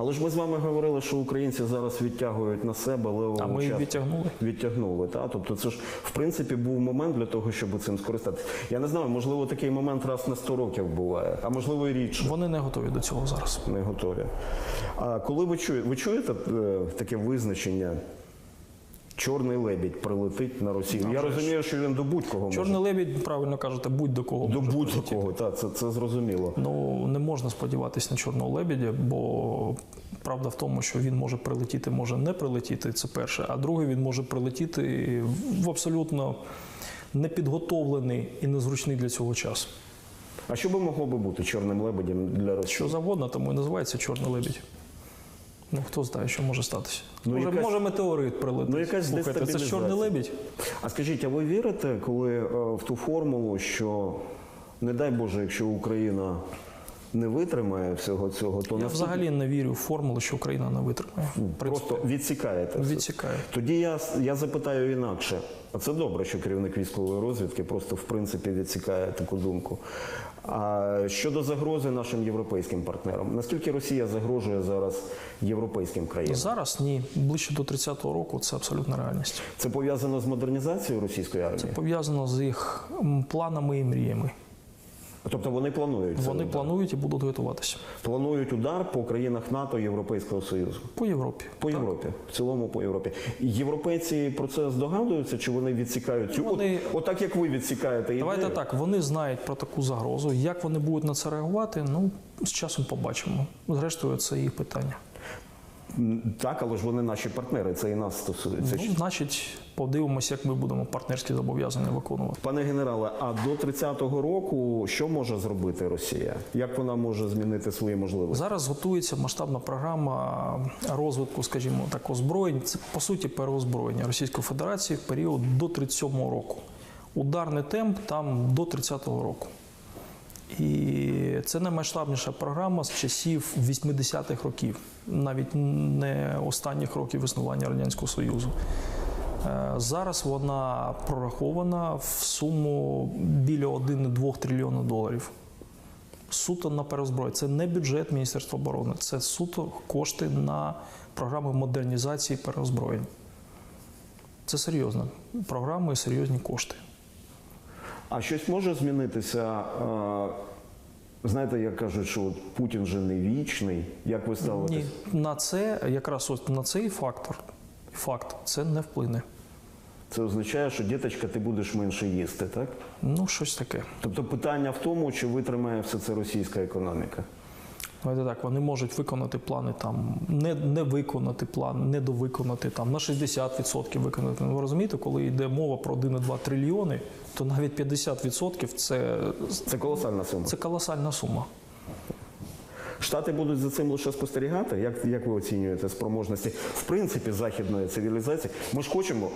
Але ж ми з вами говорили, що українці зараз відтягують на себе левого А ми частку. відтягнули. Відтягнули, та тобто це ж в принципі був момент для того, щоб цим скористатися. Я не знаю, можливо, такий момент раз на 100 років буває, а можливо і рідше. Вони не готові до цього зараз. Не готові. А коли ви чуєте, ви чуєте е, таке визначення? Чорний лебідь прилетить на Росію. Я розумію, що він до будь-кого може. Чорний лебідь, правильно кажете, будь-до кого До будь-кого, так, це, це зрозуміло. Ну не можна сподіватися на чорного лебедя, бо правда в тому, що він може прилетіти, може не прилетіти. Це перше. А друге, він може прилетіти в абсолютно непідготовлений і незручний для цього час. А що би могло би бути чорним лебедем для Росії? Що завгодно, тому і називається чорний лебідь. Ну хто знає, що може статися? Ну, може, якась- може метеорит прилетить. Ну, якась Слухайте, це ж чорний лебідь. А скажіть, а ви вірите, коли е, в ту формулу, що не дай Боже, якщо Україна не витримає всього цього, то Я наступ- взагалі не вірю в формулу, що Україна не витримає. Просто відсікаєте. відсікає. Тоді я, я запитаю інакше. А це добре, що керівник військової розвідки просто в принципі відсікає таку думку. А щодо загрози нашим європейським партнерам, наскільки Росія загрожує зараз європейським країнам? Зараз ні. Ближче до 30-го року це абсолютна реальність. Це пов'язано з модернізацією російської армії? Це Пов'язано з їх планами і мріями. Тобто вони планують Вони удар? планують і будуть готуватися планують удар по країнах НАТО і Європейського Союзу. по Європі. По Європі, в цілому по Європі. Європейці про це здогадуються, чи вони відсікають цю? Вони- От, отак як ви відсікаєте Давайте так, вони знають про таку загрозу. Як вони будуть на це реагувати? Ну з часом побачимо. Зрештою, це їх питання. Так, але ж вони наші партнери, це і нас стосується. Ну, значить, подивимося, як ми будемо партнерські зобов'язання виконувати. Пане генерале, а до 30-го року що може зробити Росія? Як вона може змінити свої можливості? Зараз готується масштабна програма розвитку, скажімо так, озброєнь. Це по суті переозброєння Російської Федерації в період до 37-го року. Ударний темп там до 30-го року. І це наймасштабніша програма з часів 80-х років, навіть не останніх років існування Радянського Союзу. Е, Зараз вона прорахована в суму біля 1,2 трильйона доларів суто на переозброєння. Це не бюджет Міністерства оборони, це суто кошти на програми модернізації переозброєнь. Це серйозна програма і серйозні кошти. А щось може змінитися? Знаєте, як кажуть, що от Путін же не вічний. Як ви ставитесь? Ні, на це якраз от на цей фактор, факт, це не вплине. Це означає, що діточка, ти будеш менше їсти, так? Ну, щось таке. Тобто питання в тому, чи витримає все це російська економіка. Так, вони можуть виконати плани там, не, не виконати план, не довиконати там на 60% виконати. Ну, Ви розумієте, коли йде мова про 1,2 трильйони, то навіть 50% це, Це колосальна сума. це колосальна сума. Штати будуть за цим лише спостерігати. Як, як ви оцінюєте спроможності в принципі західної цивілізації? Ми ж хочемо.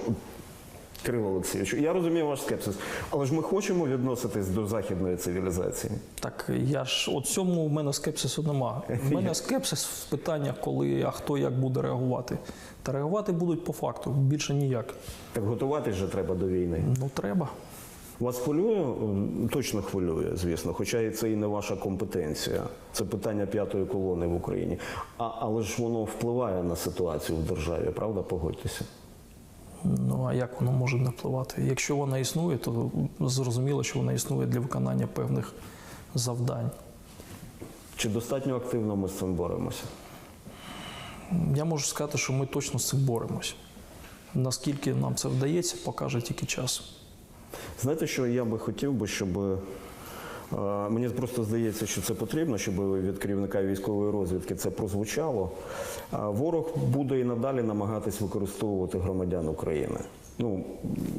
Кирило Олексійович, я розумію ваш скепсис, але ж ми хочемо відноситись до західної цивілізації. Так я ж от цьому у мене скепсису нема. У мене скепсис в питаннях, коли а хто як буде реагувати. Та реагувати будуть по факту, більше ніяк. Так готуватись же треба до війни. Ну треба. Вас хвилює? Точно хвилює, звісно, хоча і це і не ваша компетенція. Це питання п'ятої колони в Україні. А, але ж воно впливає на ситуацію в державі, правда? Погодьтеся. Ну а як воно може не впливати? Якщо вона існує, то зрозуміло, що вона існує для виконання певних завдань. Чи достатньо активно ми з цим боремося? Я можу сказати, що ми точно з цим боремось. Наскільки нам це вдається, покаже тільки час. Знаєте, що я би хотів би, щоб мені просто здається, що це потрібно, щоб від керівника військової розвідки це прозвучало. Е, Ворог буде і надалі намагатись використовувати громадян України. Ну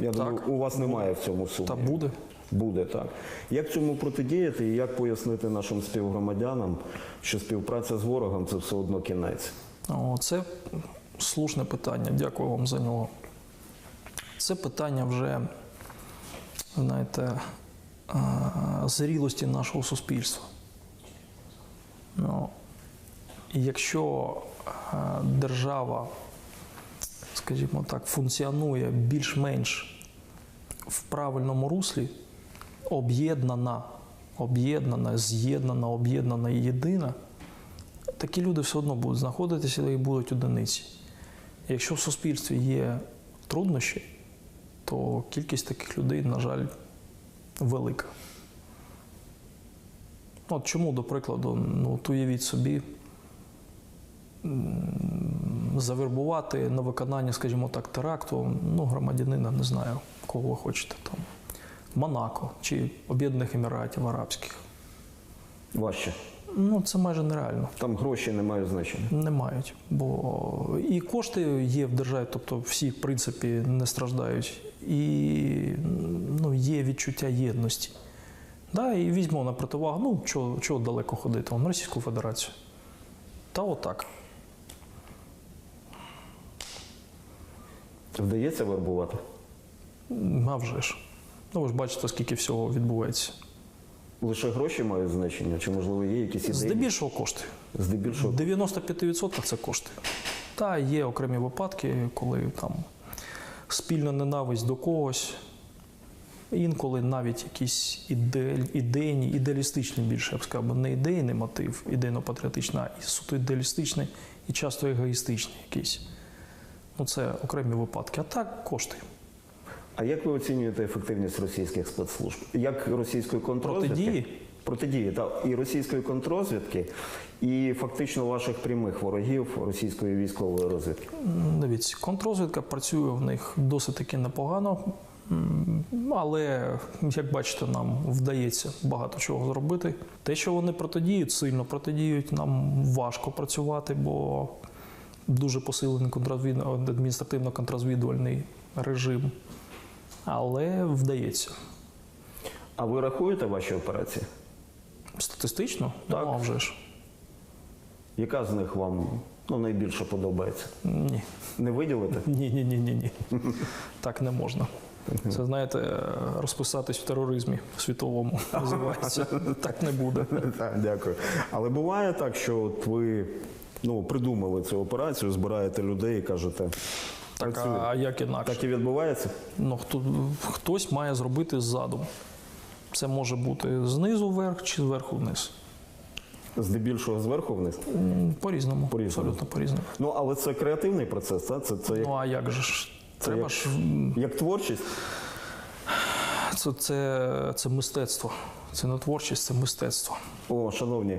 я думаю, у вас немає в цьому сумніву. Та буде. Буде так. Як цьому протидіяти і як пояснити нашим співгромадянам, що співпраця з ворогом це все одно кінець? О, Це слушне питання. Дякую вам за нього. Це питання вже, знаєте, е, зрілості нашого суспільства. Ну, якщо держава, скажімо так, функціонує більш-менш в правильному руслі, об'єднана, об'єднана, з'єднана, об'єднана і єдина, такі люди все одно будуть знаходитися і будуть одиниці. Якщо в суспільстві є труднощі, то кількість таких людей, на жаль, велика. От чому, до прикладу, ну, уявіть собі, завербувати на виконання, скажімо так, теракту, ну, громадянина, не знаю, кого ви хочете там, Монако чи Об'єднаних Еміратів Арабських. Важче. Ну, це майже нереально. Там гроші не мають значення. Не мають, бо і кошти є в державі, тобто всі, в принципі, не страждають, і ну, є відчуття єдності. Да, і візьмо на противагу, ну, чого, чого далеко ходити, Вон, Російську Федерацію. Та отак. Вдається вербувати? А вже ж. Ну, ви ж бачите, скільки всього відбувається. Лише гроші мають значення, чи можливо є якісь ідеї? Здебільшого кошти. Здебільшого. 95% це кошти. Та є окремі випадки, коли там спільна ненависть до когось, інколи навіть якісь ідеаль, ідейні, ідеалістичні більше, я б сказав, не ідейний мотив, ідейно-патріотичний, а і суто ідеалістичний і часто егоїстичний якийсь. Ну, це окремі випадки. А так кошти. А як ви оцінюєте ефективність російських спецслужб? Як російської контррозвідки? Протидії? Протидії, так. І російської контррозвідки, і фактично ваших прямих ворогів російської військової розвідки. Дивіться, контррозвідка працює в них досить таки непогано, але як бачите, нам вдається багато чого зробити. Те, що вони протидіють, сильно протидіють, нам важко працювати, бо дуже посилений контррозвід... адміністративно-контррозвідувальний режим. Але вдається. А ви рахуєте ваші операції? Статистично, Так. ну, а вже ж. Яка з них вам ну, найбільше подобається? Ні. Не виділите? Ні, ні, ні, ні, ні. Так не можна. Це знаєте, розписатись в тероризмі в світовому називається. Так не буде. Так, дякую. Але буває так, що от ви ну, придумали цю операцію, збираєте людей і кажете. Так, а як інакше? Так і відбувається? Ну, хто, хтось має зробити задум. Це може бути знизу вверх чи зверху вниз. Здебільшого зверху вниз. По-різному. По-різному. Абсолютно по-різному. Ну, але це креативний процес, так? Це, це як, Ну а як же ж? Це Треба як- ж. як творчість. Це, це, це мистецтво. Це не творчість, це мистецтво. О, шановні,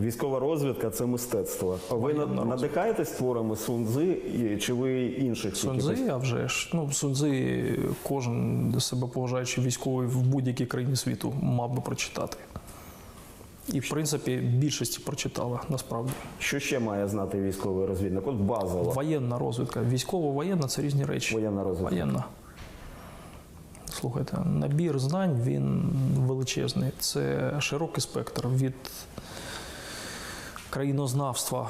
військова розвідка це мистецтво. А Ви Воєнна над- надихаєтесь творами Сунзи чи ви інших? Сунзи, а вже ж. Ну, Сунзи кожен себе поважаючи військовий в будь-якій країні світу мав би прочитати. І, в принципі, більшості прочитала насправді. Що ще має знати військовий розвідник? От базово. Воєнна розвідка. Військово-воєнна це різні речі. Воєнна розвідка. Воєнна. Слухайте, набір знань він величезний. Це широкий спектр від країнознавства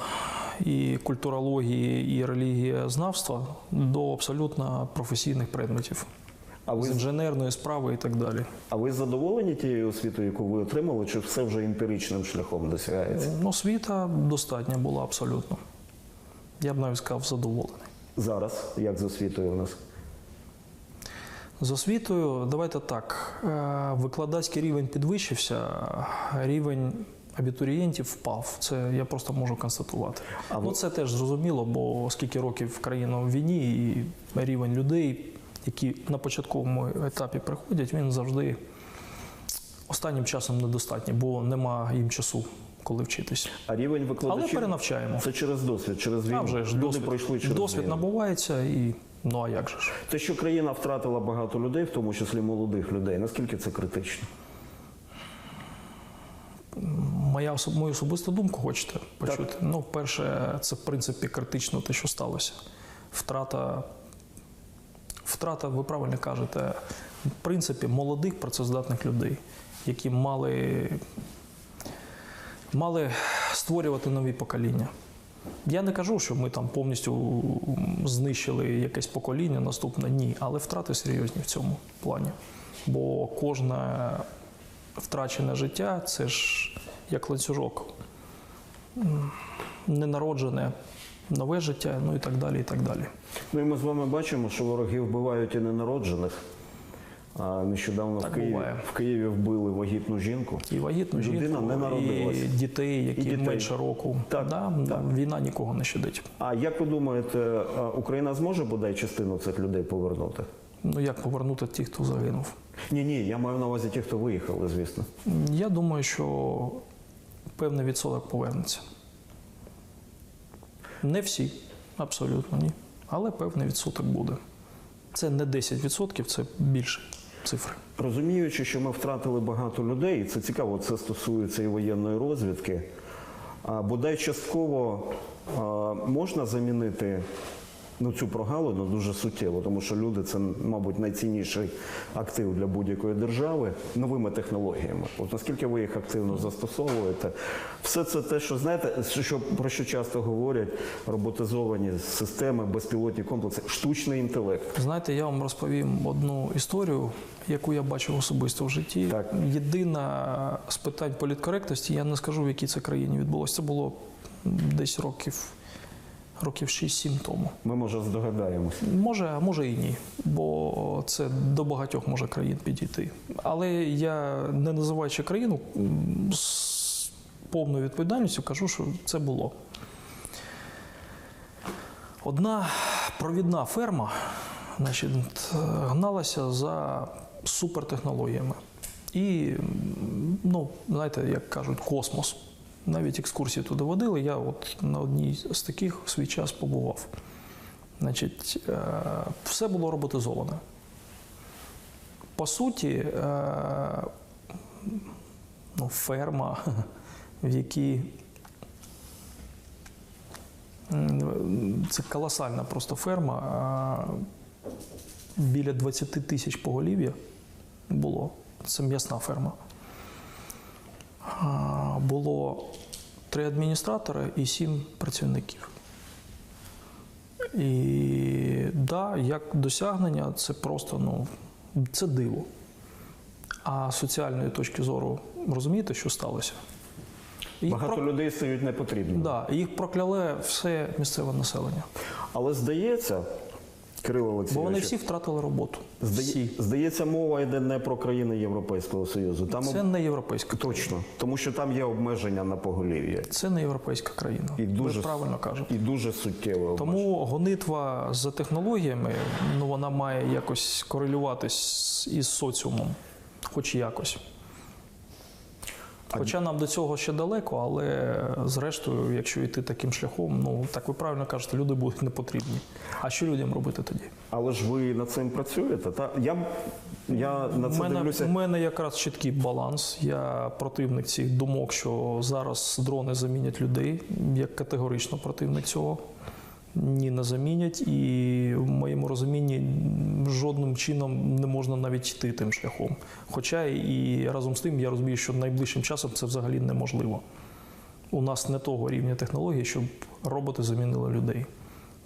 і культурології і релігієзнавства до абсолютно професійних предметів. А ви, З інженерної справи і так далі. а ви задоволені тією освітою, яку ви отримали, чи все вже емпіричним шляхом досягається? Ну, освіта достатня була абсолютно. Я б навіть сказав, задоволений. Зараз, як з освітою у нас? З освітою, давайте так. е, Викладацький рівень підвищився, рівень абітурієнтів впав. Це я просто можу констатувати. А ну, це теж зрозуміло, бо скільки років країна в війні, і рівень людей, які на початковому етапі приходять, він завжди останнім часом недостатній, бо нема їм часу, коли вчитися. А рівень Але перенавчаємо. це через досвід, через війну. А вже ж Люди досвід, пройшли через досвід війну. набувається і ну а як же ж? Те, що країна втратила багато людей, в тому числі молодих людей, наскільки це критично? Моя мою особисту думку хочете почути? Ну, перше, це в принципі критично те, що сталося. Втрата, втрата, ви правильно кажете, в принципі, молодих працездатних людей, які мали, мали створювати нові покоління. Я не кажу, що ми там повністю знищили якесь покоління наступне, ні, але втрати серйозні в цьому плані. Бо кожне втрачене життя це ж як ланцюжок. Ненароджене, нове життя, ну і так далі. і так далі. Ну і ми з вами бачимо, що вороги вбивають і ненароджених. А нещодавно Так в Києві, буває. в Києві вбили вагітну жінку. І вагітну Людина жінку, не народилась. і дітей, які дітей. менше року. Так, да, так. Війна нікого не щадить. А як ви думаєте, Україна зможе бодай частину цих людей повернути? Ну як повернути тих, хто загинув? Ні, ні, я маю на увазі ті, хто виїхали, звісно. Я думаю, що певний відсоток повернеться. Не всі, абсолютно ні. Але певний відсоток буде. Це не 10%, це більше цифри. Розуміючи, що ми втратили багато людей, і це цікаво, це стосується і воєнної розвідки. Бодай частково можна замінити ну, цю прогалину дуже суттєво, тому що люди це, мабуть, найцінніший актив для будь-якої держави новими технологіями. От наскільки ви їх активно застосовуєте, все це те, що знаєте, що про що часто говорять, роботизовані системи, безпілотні комплекси, штучний інтелект. Знаєте, я вам розповім одну історію, яку я бачив особисто в житті. Так. Єдина з питань політкоректності, я не скажу, в якій це країні відбулося. Це було десь років, років 6-7 тому. Ми може здогадаємося. Може, а може і ні, бо це до багатьох може країн підійти. Але я, не називаючи країну, з повною відповідальністю кажу, що це було. Одна провідна ферма значить, гналася за супертехнологіями. І, ну, знаєте, як кажуть, космос. Навіть екскурсії туди водили. Я от на одній з таких в свій час побував. Значить, е, все було роботизоване. По суті, е, ну, ферма, в якій це колосальна просто ферма. Біля 20 тисяч поголів'я було. Це м'ясна ферма. Було три адміністратори і сім працівників. І да, як досягнення, це просто ну, це диво. А з соціальної точки зору розумієте, що сталося? Їх, Багато про... людей стають непотрібними. да, їх прокляли все місцеве населення. Але здається, Кирило Бо вони всі втратили роботу. Всі. здається, мова йде не про країни Європейського Союзу. Там Це об- не європейська. точно, тому що там є обмеження на поголів'я. Це не європейська країна. І дуже Ви правильно кажете. І дуже обмеження. Тому гонитва за технологіями, ну вона має якось корелюватись із соціумом, хоч якось. Хоча нам до цього ще далеко, але зрештою, якщо йти таким шляхом, ну так ви правильно кажете, люди будуть не потрібні. А що людям робити тоді? Але ж ви над цим працюєте? Та я, я на це мене, дивлюся. у мене якраз чіткий баланс. Я противник цих думок, що зараз дрони замінять людей. Я категорично противник цього. Ні, не замінять, і в моєму розумінні жодним чином не можна навіть йти тим шляхом. Хоча і разом з тим я розумію, що найближчим часом це взагалі неможливо. У нас не того рівня технологій, щоб роботи замінили людей.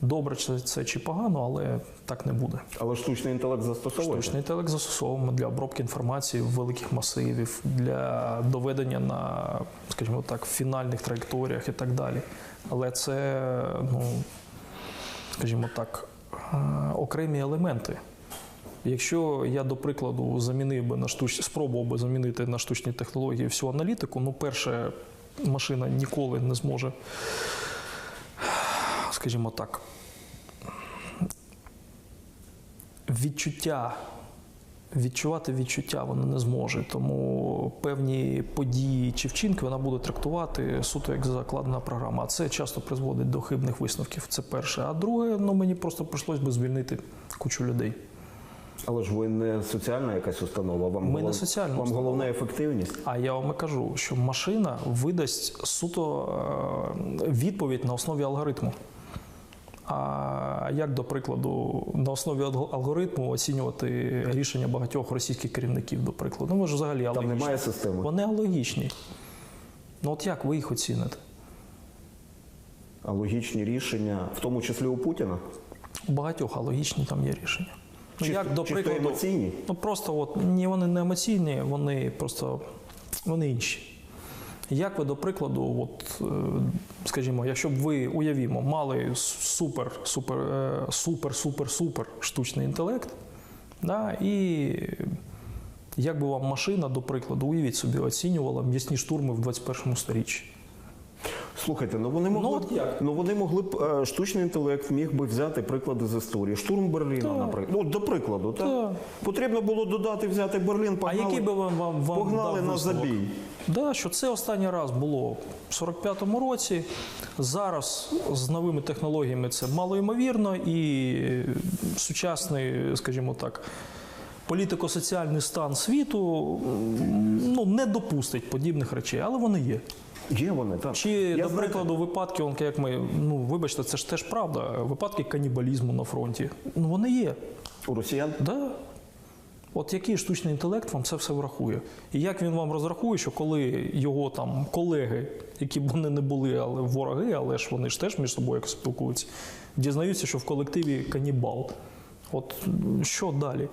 Добре, це, це чи погано, але так не буде. Але штучний інтелект застосовується. Штучний інтелект застосовуємо для обробки інформації великих масивів, для доведення на, скажімо так, фінальних траєкторіях і так далі. Але це, ну, скажімо так, е, окремі елементи. Якщо я, до прикладу, замінив би на штуч... спробував би замінити на штучні технології всю аналітику, ну, перше, машина ніколи не зможе, скажімо так, відчуття. Відчувати відчуття вона не зможе, тому певні події чи вчинки вона буде трактувати суто як закладена програма. А це часто призводить до хибних висновків. Це перше. А друге, ну мені просто прийшлось би звільнити кучу людей. Але ж ви не соціальна якась установа. Вам, Ми не соціальна вам установа. головна ефективність. А я вам і кажу, що машина видасть суто е, відповідь на основі алгоритму. А як, до прикладу, на основі алгоритму оцінювати рішення багатьох російських керівників, до прикладу? Ну, ж взагалі Там немає системи. Вони алогічні. Ну от як ви їх оціните? А логічні рішення, в тому числі у Путіна. У багатьох алогічні там є рішення. Ну, Чисто- як, до чисто прикладу, емоційні? Ну просто от ні, вони не емоційні, вони просто вони інші. Як ви, до прикладу, от, е, скажімо, якщо б ви уявімо, мали супер, супер, е, супер, супер, супер штучний інтелект, Да? І як би вам машина, до прикладу, уявіть собі, оцінювала м'ясні штурми в 21 сторіччі. Слухайте, ну вони могли от б як? ну вони могли б е, штучний інтелект міг би взяти приклади з історії. Штурм Берліна, Так. наприклад. Ну, до прикладу, так? Так. Потрібно було додати, взяти Берлін, А погнали, який би вам, вам, вам погнали дав на висновок? забій. Да, що це останній раз було в 45-му році. Зараз з новими технологіями це малоймовірно, і сучасний, скажімо так, політико-соціальний стан світу ну, не допустить подібних речей, але вони є. Є вони, так. Чи, Я до прикладу, випадки, он, як ми, ну вибачте, це ж теж правда, випадки канібалізму на фронті. Ну вони є. у росіян Да. От який штучний інтелект вам це все врахує? І як він вам розрахує, що коли його там колеги, які б вони не були, але вороги, але ж вони ж теж між собою якось спілкуються, дізнаються, що в колективі канібал. От що далі?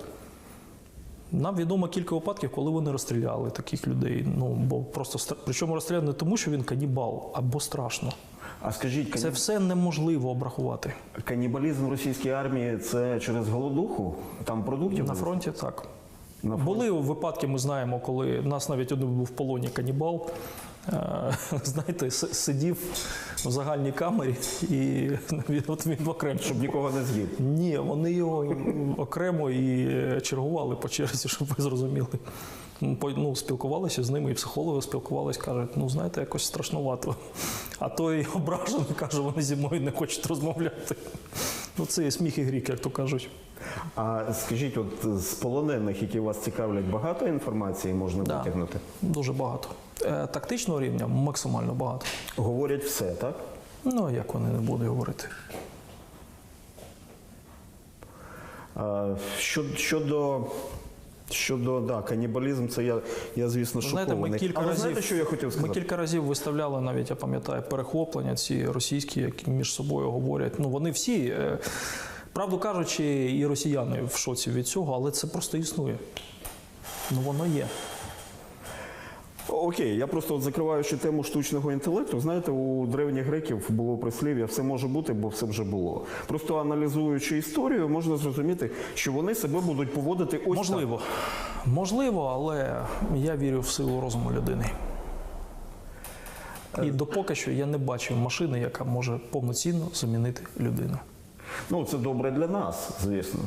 Нам відомо кілька випадків, коли вони розстріляли таких людей. Ну бо просто причому розстріляли не тому, що він канібал, або страшно. А скажіть, Це все неможливо обрахувати. канібалізм в російській армії це через голодуху? Там продуктів На фронті так. На фронті. Були випадки, ми знаємо, коли нас навіть один був в полоні канібал. Е, Знаєте, сидів в загальній камері і от він окремо. щоб нікого не з'їв. Ні, вони його окремо і чергували по черзі, щоб ви зрозуміли. Ну, спілкувалися з ними, і психологи спілкувалися, кажуть, ну знаєте, якось страшнувато. А той ображений каже, вони зі мною не хочуть розмовляти. Ну, це є сміх і грік, як то кажуть. А скажіть, от з полонених, які вас цікавлять, багато інформації можна Да. витягнути? Дуже багато. Е, Тактичного рівня максимально багато. Говорять все, так? Ну, а як вони не будуть говорити? Щодо, щодо, да, канібалізм, це я, я звісно, Знаєте, ми кілька Але разів знаєте, що я хотів сказати? Ми кілька разів виставляли навіть, я пам'ятаю, перехоплення ці російські, які між собою говорять. Ну вони всі, е, правду кажучи, і росіяни в шоці від цього, але це просто існує. Ну воно є. Окей, я просто от закриваючи тему штучного інтелекту, знаєте, у древніх греків було прислів'я все може бути, бо все вже було. Просто аналізуючи історію, можна зрозуміти, що вони себе будуть поводити ось Можливо. Можливо, але я вірю в силу розуму людини. І допоки що я не бачив машини, яка може повноцінно замінити людину. Ну, це добре для нас, звісно.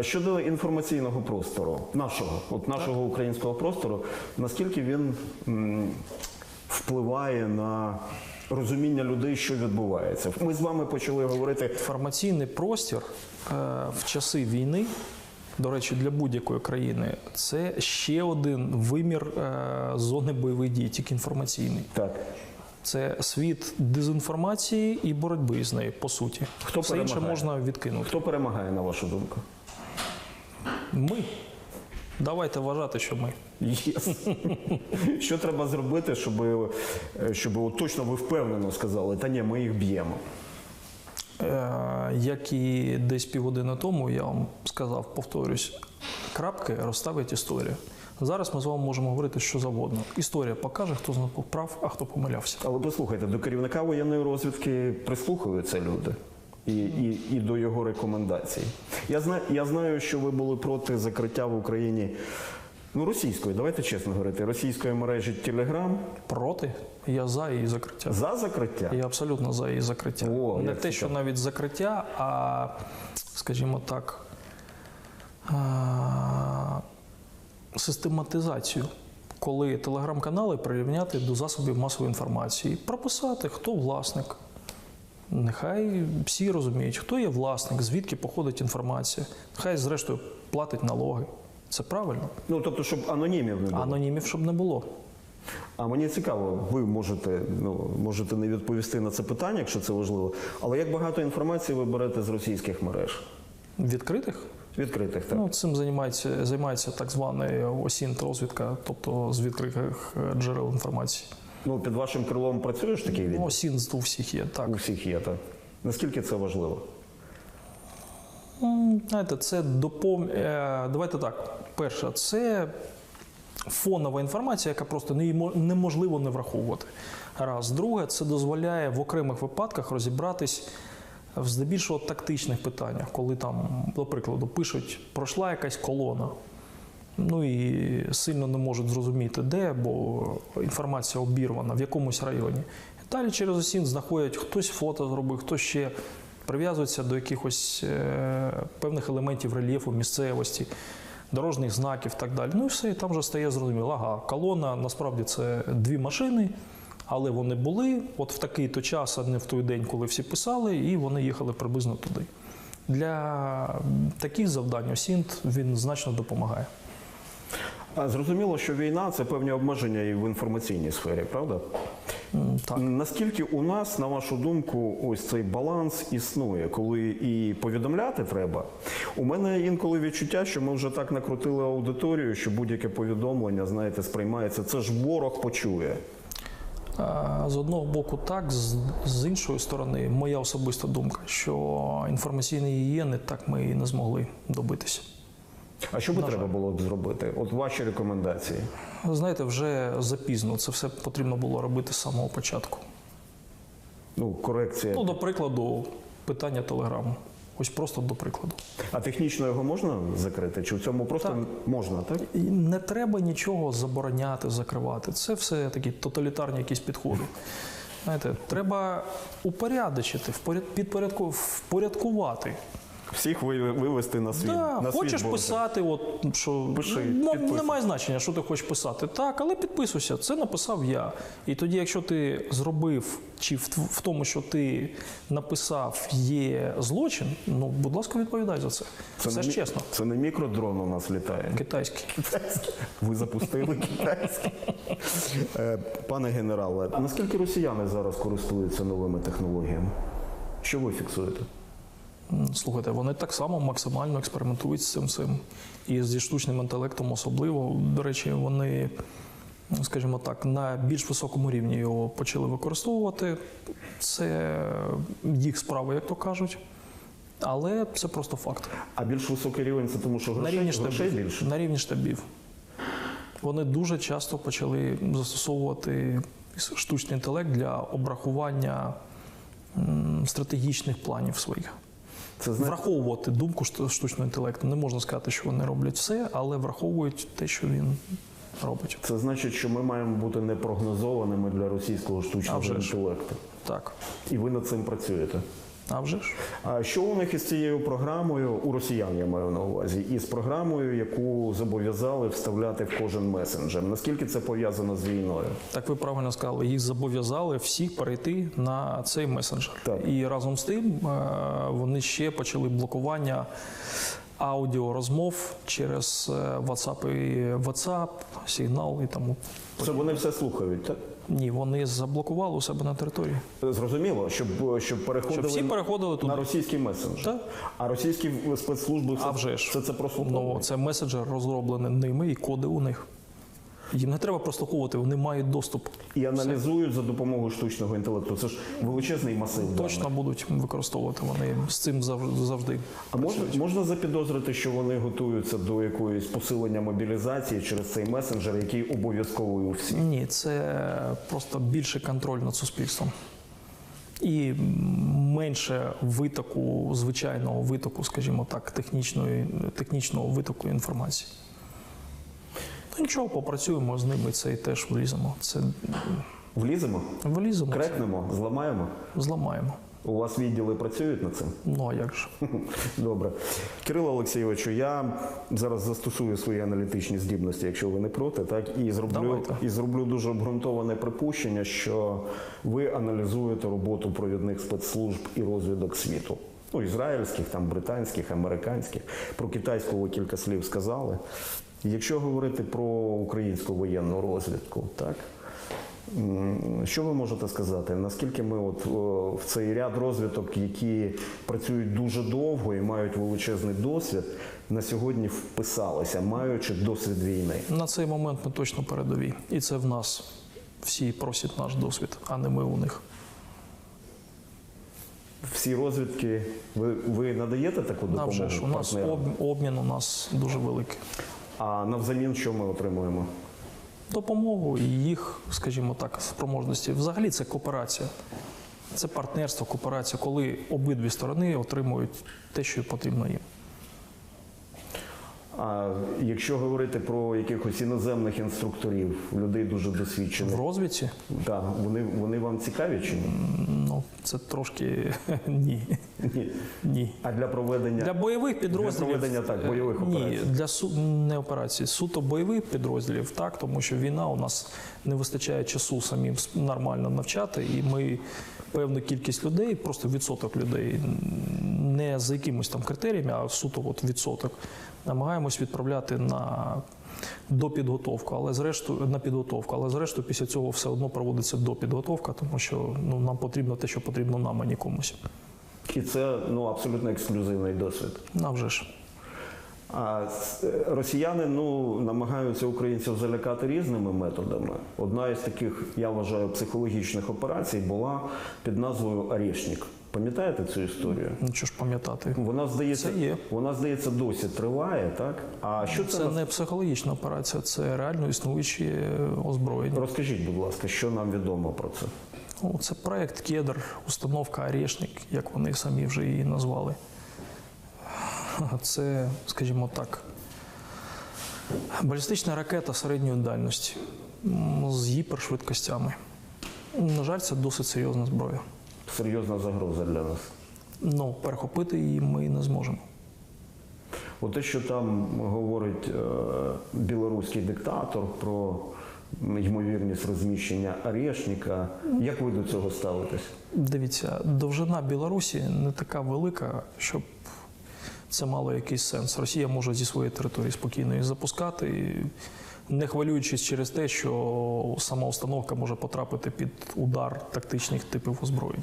Щодо інформаційного простору, нашого, от нашого українського простору, наскільки він м, впливає на розуміння людей, що відбувається? Ми з вами почали говорити Інформаційний простір е, в часи війни, до речі, для будь-якої країни, це ще один вимір е, зони бойових дій, тільки інформаційний. так. Це світ дезінформації і боротьби з нею, по суті. Хто Все інше можна відкинути. Хто перемагає, на вашу думку? Ми. Давайте вважати, що ми. Єс. Що треба зробити, щоб, е, щоб от точно ви впевнено сказали, та ні, ми їх б'ємо. Е, Як і десь півгодини тому я вам сказав, повторюсь, крапки розставить історія. Зараз ми з вами можемо говорити що завгодно. Історія покаже, хто з прав, а хто помилявся. Але послухайте, до керівника воєнної розвідки прислухаються люди. І, і, і до його рекомендацій. Я знаю, я знаю, що ви були проти закриття в Україні ну, російської, давайте чесно говорити, російської мережі Телеграм Проти я за її закриття. за закриття. Я абсолютно за її закриття. О, Не те, що навіть закриття, а скажімо так, а, систематизацію. Коли телеграм-канали прирівняти до засобів масової інформації, прописати, хто власник. Нехай всі розуміють, хто є власник, звідки походить інформація. Нехай, зрештою, платить налоги. Це правильно. Ну тобто, щоб анонімів не було. Анонімів, щоб не було. А мені цікаво, ви можете, ну, можете не відповісти на це питання, якщо це важливо. Але як багато інформації ви берете з російських мереж? Відкритих Відкритих, так? Ну, цим займається, займається так званий осінт розвідка, тобто з відкритих е, джерел інформації. Ну, під вашим крилом працює ж такий відділ? Ну, осінт у всіх є. Так. У всіх є, так. Наскільки це важливо? Знаєте, це допом... е, Давайте так. Перше, це фонова інформація, яка просто неможливо не враховувати. Раз. Друге, це дозволяє в окремих випадках розібратись В здебільшого тактичних питаннях, коли там, до прикладу, пишуть, пройшла якась колона. Ну і сильно не можуть зрозуміти, де, бо інформація обірвана в якомусь районі. Далі через осінь знаходять хтось фото зробив, хтось ще прив'язується до якихось е, певних елементів рельєфу, місцевості, дорожніх знаків і так далі. Ну і все, і там вже стає зрозуміло. Ага, колона насправді це дві машини, але вони були от в такий то час, а не в той день, коли всі писали, і вони їхали приблизно туди. Для таких завдань Осінт він значно допомагає. А зрозуміло, що війна це певні обмеження і в інформаційній сфері, правда? Так. Наскільки у нас, на вашу думку, ось цей баланс існує, коли і повідомляти треба? У мене інколи відчуття, що ми вже так накрутили аудиторію, що будь-яке повідомлення, знаєте, сприймається. Це ж ворог почує. З одного боку, так, з, з іншої сторони, моя особиста думка, що інформаційної гігієни так ми і не змогли добитися. А що би На треба жаль. було б зробити? От ваші рекомендації. Знаєте, вже запізно це все потрібно було робити з самого початку. Ну, корекція. Ну, до прикладу, питання телеграму. Ось просто до прикладу. А технічно його можна закрити? Чи в цьому просто Так. можна, так? І не треба нічого забороняти, закривати. Це все такі тоталітарні якісь підходи. Знаєте, треба упорядочити, впоряд- підпорядку, впорядкувати. Всіх ви- вивести на світ. Да, на хочеш Божий. писати, от що Пиши, ну, немає значення, що ти хочеш писати. Так, але підписуйся. Це написав я. І тоді, якщо ти зробив, чи в, в тому, що ти написав, є злочин, ну будь ласка, відповідай за це. Це, не ж мі- чесно. Це не мікродрон у нас літає. Китайський. Ви запустили китайський. Е, Пане генерале, наскільки росіяни зараз користуються новими технологіями? Що ви фіксуєте? Слухайте, вони так само максимально експериментують з цим всім. І зі штучним інтелектом особливо. До речі, вони, ну, скажімо так, на більш високому рівні його почали використовувати. Це їх справа, як то кажуть. Але це просто факт. А більш високий рівень це тому, що На грошей, рівні грошей штабів. більше. На рівні штабів. Вони дуже часто почали застосовувати штучний інтелект для обрахування стратегічних планів своїх. Це знає... Враховувати думку штучного інтелекту. Не можна сказати, що вони роблять все, але враховують те, що він робить. Це значить, що ми маємо бути непрогнозованими для російського штучного інтелекту. Так. І ви над цим працюєте. А вже ж. А що у них із цією програмою, у росіян я маю на увазі, із програмою, яку зобов'язали вставляти в кожен месенджер? Наскільки це пов'язано з війною? Так ви правильно сказали, їх зобов'язали всіх перейти на цей месенджер. Так. І разом з тим е, вони ще почали блокування аудіорозмов через е, WhatsApp і WhatsApp, сигнал і тому. Це вони все слухають, так? Ні, вони заблокували у себе на території. Зрозуміло, щоб, щоб переходили Щоб всі переходили туди. на російський месенджер. Так. А російські спецслужби все, А вже ж. все це прослуховують. Ну, це меседжер розроблений ними і коди у них. Їм не треба прослуховувати, вони мають доступ. І аналізують за допомогою штучного інтелекту. Це ж величезний масив. Точно даних. будуть використовувати вони з цим завжди. А можна, можна запідозрити, що вони готуються до якоїсь посилення мобілізації через цей месенджер, який обов'язковий у всіх? Ні, це просто більше контроль над суспільством. І менше витоку, звичайного витоку, скажімо так, технічної, технічного витоку інформації. Ну нічого, попрацюємо з ними, це і теж вліземо. Це Вліземо, вліземо, це крекнемо, зламаємо. зламаємо. У вас відділи працюють над цим? Ну а як же? Добре. Кирило Олексійовичу, я зараз застосую свої аналітичні здібності, якщо ви не проти, так і зроблю Давайте. і зроблю дуже обґрунтоване припущення, що ви аналізуєте роботу провідних спецслужб і розвідок світу. Ну, ізраїльських, там британських, американських. Про китайську ви кілька слів сказали. Якщо говорити про українську воєнну розвідку, так Що ви можете сказати? Наскільки ми от в цей ряд розвиток, які працюють дуже довго і мають величезний досвід, на сьогодні вписалися, маючи досвід війни? На цей момент ми точно передові. І це в нас. Всі просять наш досвід, а не ми у них. Всі розвідки, ви, ви надаєте таку допомогу? вже ж у нас об- обмін у нас дуже великий. А навзамін що ми отримуємо? Допомогу і їх, скажімо так, спроможності. Взагалі це кооперація. Це партнерство, кооперація, коли обидві сторони отримують те, що потрібно їм. А якщо говорити про якихось іноземних інструкторів, людей дуже досвідчених, В розвідці да, вони, вони вам цікаві чи ні? ну це трошки ні. Ні. Ні. А для проведення Для бойових підрозділів проведення, так, бойових ні, операцій. для су... не операцій, суто бойових підрозділів, так, тому що війна у нас не вистачає часу самим нормально навчати, і ми певну кількість людей, просто відсоток людей, не за якимось там критеріями, а суто от відсоток, намагаємось відправляти на допідготовку, але зрештою на підготовку, але зрештою після цього все одно проводиться допідготовка, тому що ну, нам потрібно те, що потрібно нам, а не комусь. і це ну абсолютно ексклюзивний досвід. Нам вже ж. А е, росіяни ну намагаються українців залякати різними методами. Одна із таких, я вважаю, психологічних операцій була під назвою Орешник. Пам'ятаєте цю історію? Ну що ж пам'ятати. Вона здається, Це є. вона здається досі триває, так? А що це, Це не психологічна операція, це реально існуючі е, озброєння. розкажіть, будь ласка, що нам відомо про це? Ну, Це проект Кедр, установка Орешник, як вони самі вже її назвали. Це, скажімо так, балістична ракета середньої дальності з гіпершвидкостями. На жаль, це досить серйозна зброя. Серйозна загроза для нас. Ну, перехопити її ми не зможемо. От те, що там говорить е, білоруський диктатор про ймовірність розміщення Орешника, як ви до цього ставитесь? Дивіться, довжина Білорусі не така велика, щоб це мало якийсь сенс. Росія може зі своєї території спокійно її запускати, не хвилюючись через те, що сама установка може потрапити під удар тактичних типів озброєнь.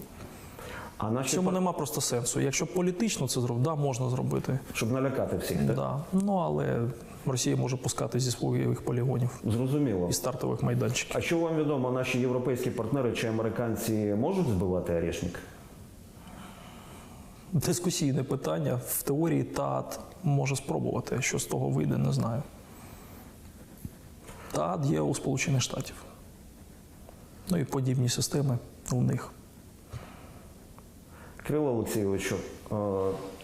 А наші цьому пар- нема просто сенсу. Якщо політично це зробити, да, можна зробити. щоб налякати всіх, так? Да. Ну але Росія може пускати зі своїх полігонів Зрозуміло. і стартових майданчиків. А що вам відомо, наші європейські партнери чи американці можуть збивати Орешник? Дискусійне питання. В теорії ТААТ може спробувати. Що з того вийде, не знаю. ТААТ є у Сполучених Штатів. Ну і подібні системи у них. Кирило Олексійовичу, е,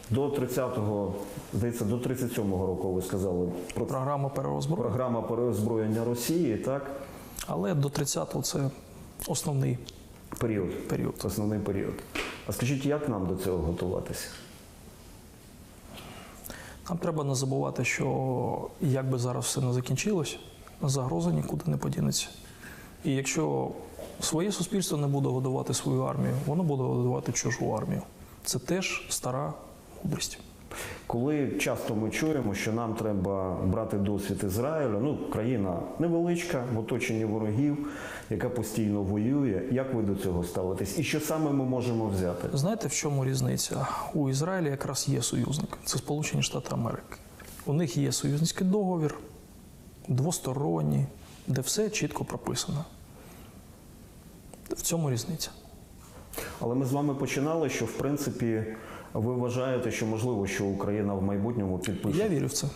до 30-го, здається, до 37-го року ви сказали про Програма перерозброєння. програма переозброєння Росії, так? Але до 30-го це основний Період. період. Основний період. А скажіть, як нам до цього готуватися? Нам треба не забувати, що як би зараз все не закінчилось, загроза нікуди не подінеться. І якщо своє суспільство не буде годувати свою армію, воно буде годувати чужу армію. Це теж стара мудрість. Коли часто ми чуємо, що нам треба брати досвід Ізраїлю, ну країна невеличка, в оточенні ворогів, яка постійно воює. Як ви до цього ставитесь? І що саме ми можемо взяти? Знаєте, в чому різниця? У Ізраїлі якраз є союзник. Це Сполучені Штати Америки. У них є союзницький договір, двосторонній, де все чітко прописано. В цьому різниця. Але ми з вами починали, що в принципі ви вважаєте, що можливо, що Україна в майбутньому підпише. Я вірю в це.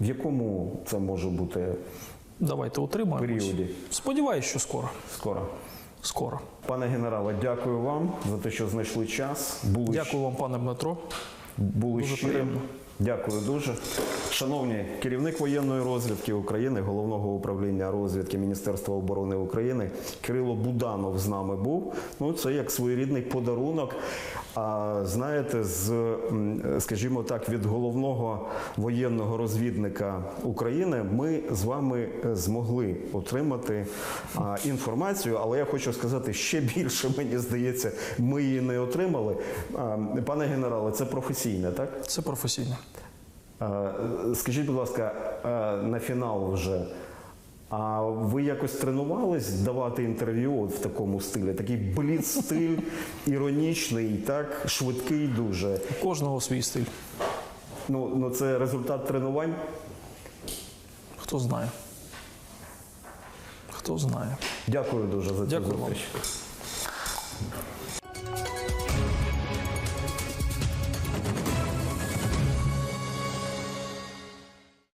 В якому це може бути Давайте утримаємось. періоді? Сподіваюсь, що скоро. Скоро. Скоро. Пане генерале, дякую вам за те, що знайшли час. Були Дякую вам, пане Дмитро. були Дуже щирим. приємно. Дякую дуже. Шановні, керівник воєнної розвідки України, головного управління розвідки Міністерства оборони України Кирило Буданов з нами був. Ну, це як своєрідний подарунок. А знаєте, з, скажімо так, від головного воєнного розвідника України ми з вами е, змогли отримати а, інформацію, але я хочу сказати, ще більше мені здається, ми її не отримали. А, пане генерале, це професійне, так? Це професійно. Е, Скажіть, будь ласка, е, на фінал вже. А ви якось тренувались давати інтерв'ю от в такому стилі? Такий бліц-стиль, іронічний, так, швидкий дуже. У кожного свій стиль. Ну, ну це результат тренувань. Хто знає. Хто знає. Дякую дуже за цю Дякую вам. зустріч.